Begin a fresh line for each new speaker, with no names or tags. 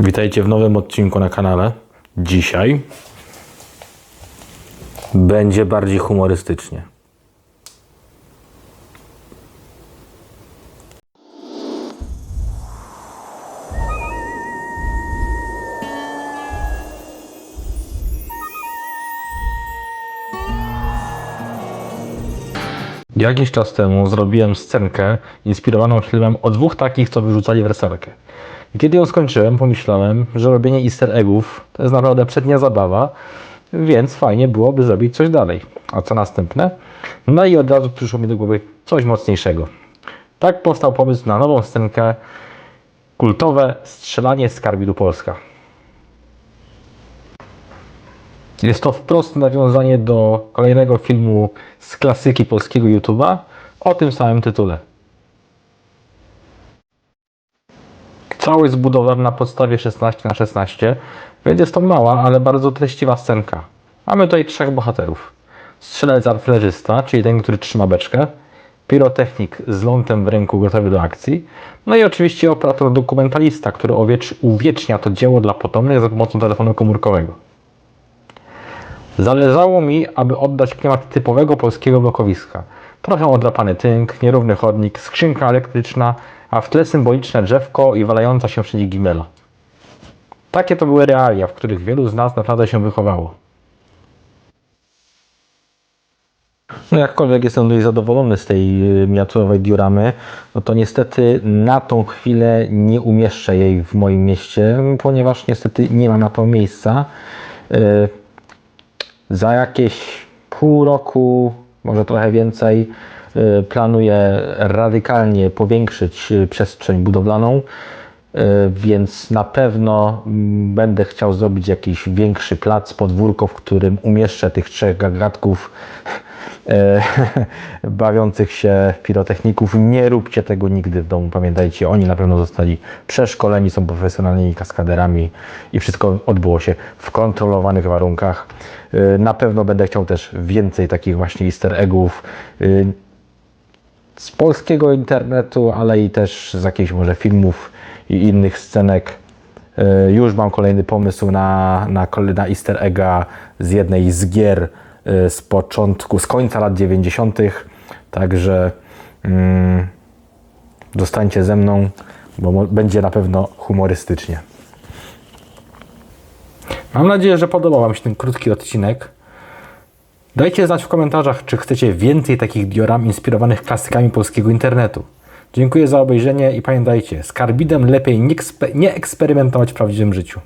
Witajcie w nowym odcinku na kanale. Dzisiaj będzie bardziej humorystycznie. Jakiś czas temu zrobiłem scenkę inspirowaną filmem o dwóch takich, co wyrzucali wersalkę. I kiedy ją skończyłem, pomyślałem, że robienie easter eggów to jest naprawdę przednia zabawa, więc fajnie byłoby zrobić coś dalej. A co następne? No i od razu przyszło mi do głowy coś mocniejszego. Tak powstał pomysł na nową scenkę kultowe strzelanie z Karbidu Polska. Jest to wprost nawiązanie do kolejnego filmu z klasyki polskiego YouTube'a o tym samym tytule. Całość zbudowana na podstawie 16 na 16 więc jest to mała, ale bardzo treściwa scenka. Mamy tutaj trzech bohaterów. Strzelec artylerzysta, czyli ten, który trzyma beczkę, pirotechnik z lądem w ręku gotowy do akcji, no i oczywiście operator dokumentalista, który uwiecznia to dzieło dla potomnych za pomocą telefonu komórkowego. Zależało mi, aby oddać klimat typowego polskiego blokowiska. Trochę odrapany tynk, nierówny chodnik, skrzynka elektryczna, a w tle symboliczne drzewko i walająca się wszędzie gimela. Takie to były realia, w których wielu z nas naprawdę się wychowało. No jakkolwiek jestem tutaj zadowolony z tej y, miniaturowej dioramy, no to niestety na tą chwilę nie umieszczę jej w moim mieście, ponieważ niestety nie ma na to miejsca. Za jakieś pół roku, może trochę więcej, y, planuję radykalnie powiększyć y, przestrzeń budowlaną, więc na pewno mm, będę chciał zrobić jakiś większy plac, podwórko, w którym umieszczę tych trzech gagatków e, bawiących się pirotechników. Nie róbcie tego nigdy w domu, pamiętajcie, oni na pewno zostali przeszkoleni, są profesjonalnymi kaskaderami i wszystko odbyło się w kontrolowanych warunkach. E, Na pewno będę chciał też więcej takich właśnie easter eggów e, z polskiego internetu, ale i też z jakichś może filmów i innych scenek. E, Już mam kolejny pomysł na, na, na easter egga z jednej z gier e, z początku, z końca lat 90. Także mm, zostańcie ze mną, bo będzie na pewno humorystycznie. Mam nadzieję, że podobał Wam się ten krótki odcinek. Dajcie znać w komentarzach, czy chcecie więcej takich dioram inspirowanych klasykami polskiego internetu. Dziękuję za obejrzenie i pamiętajcie, z karbidem lepiej nie, ekspe- nie eksperymentować w prawdziwym życiu.